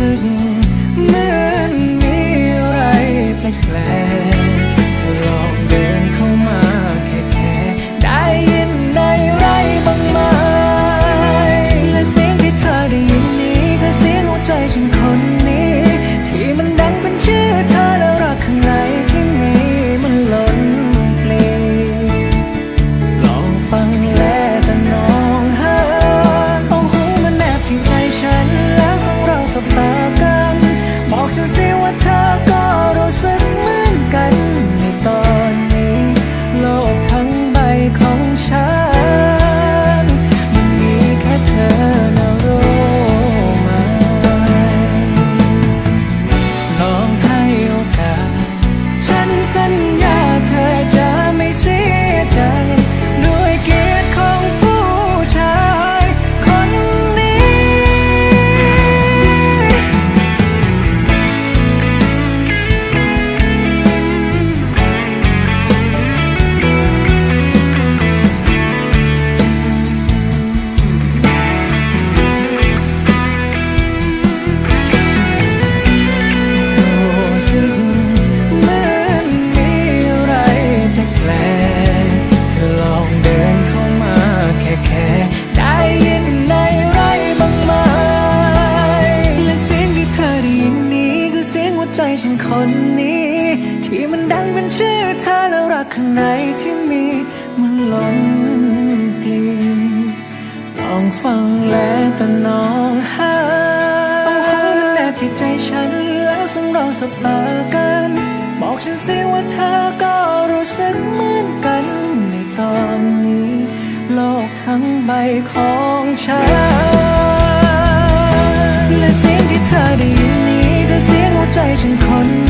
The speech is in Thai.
certain คนนี้ ที่มันดังเป็นชื่อเธอแล้วรักข้างในที่มีมันล้นปลีลองฟังแลแต่น้องหาเอาหัวแนบที่ใจฉันแล้วสงเราสบตากัน บอกฉันสิว่าเธอก็รู้สึกเหมือนกันในตอนนี้ โลกทั้งใบของฉัน ใจฉันคนนี้ที่มัน